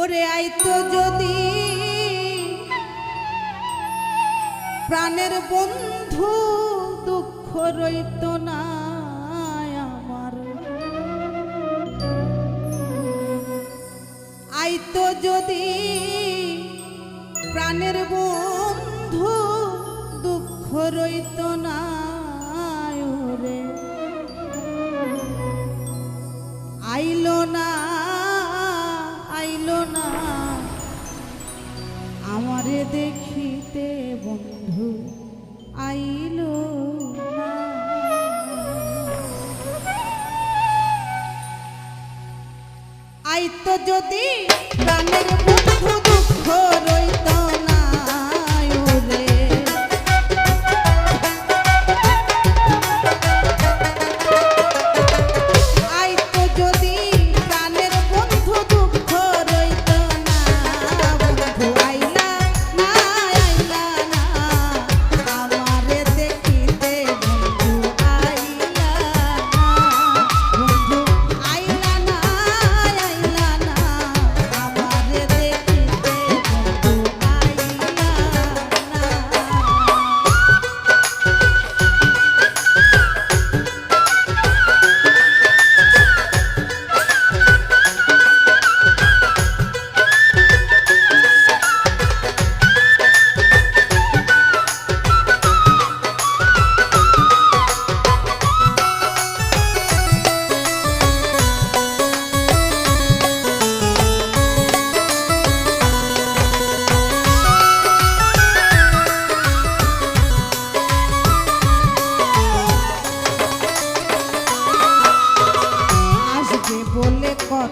ওরে আইতো যদি প্রাণের বন্ধু দুঃখ রইত না আমার। আইতো যদি প্রাণের বন্ধু দুঃখ রইত না ওরে। আইলো না দেখিতে বন্ধু আইল আইতো যদি প্রাণের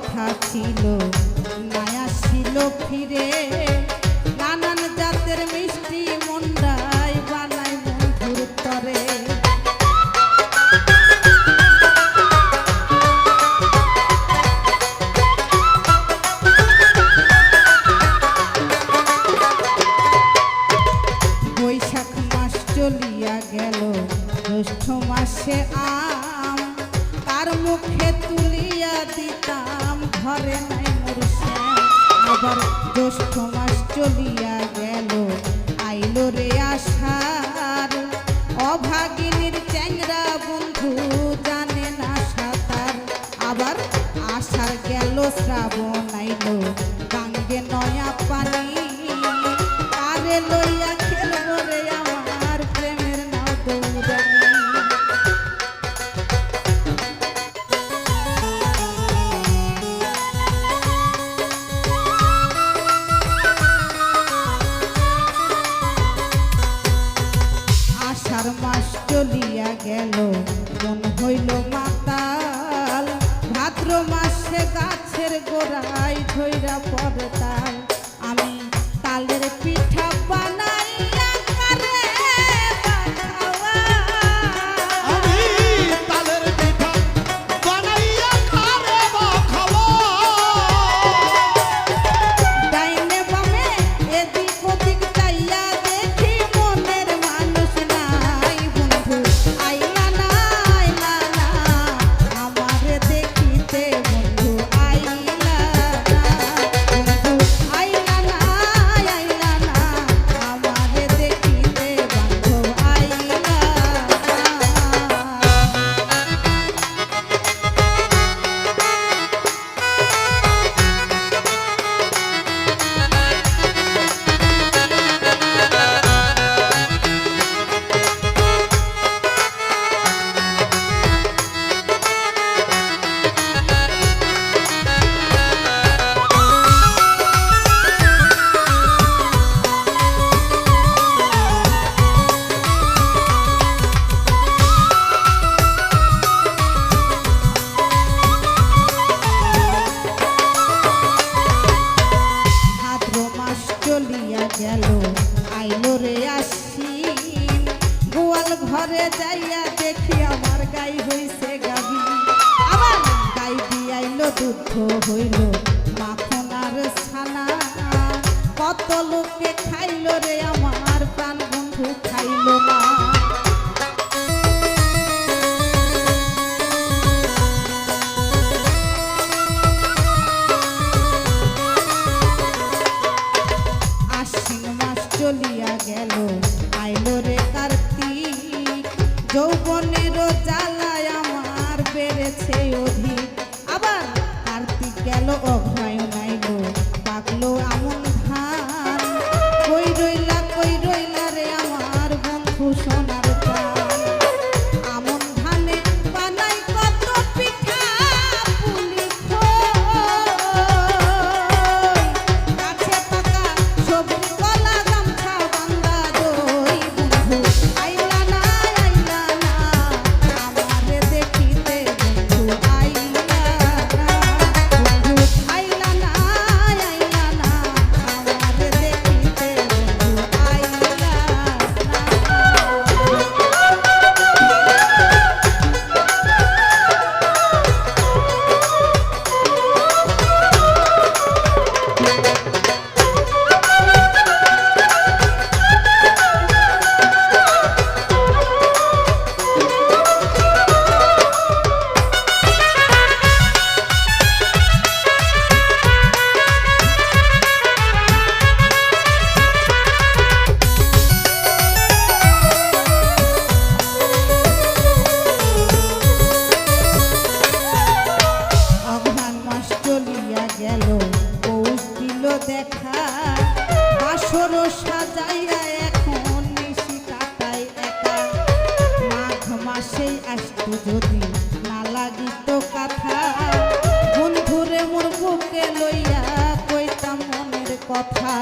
কথা ছিল মায়া ছিল ফিরে। তার মুখে তুলিয়া দিতাম, ঘরে নাই মোর আবার জ্যৈষ্ঠ মাস চলিয়া গেল, আইলো রে আশার অভাগিনীর চ্যাংরা বন্ধু জানে না সাঁতার। আবার আষাঢ় গেল, শ্রাবণ আইলো, গাঙ্গে নয়া পানি আরে লইয়া গোড়ায় ধৈরা গোয়াল ঘরে যাইয়া দেখি আমার গাই হইছে গাবি আমার গাই দিয়াইলো দুধ হইল মাখন আর ছানা। কত লোকে খাইলো রে, আমার প্রাণ বন্ধু খাইলো না। দেখা। বাসর সাজাইয়া এখন নিশি কাটাই একা। মাঘ মাসেই আসতো যদি না লাগিত কথা। বন্ধুরে মোর বুকে লইয়া কইতাম মনের কথা।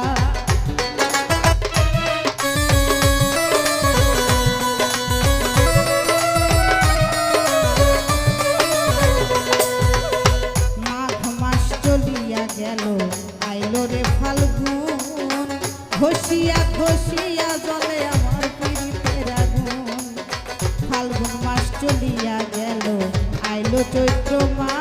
আইলো রে ফাল্গুন, ঘষিয়া ঘষিয়া জলে আমার পিড়িতের আগুন। ফাল্গুন মাস চলিয়া গেল, আইলো চৈত্র মাস।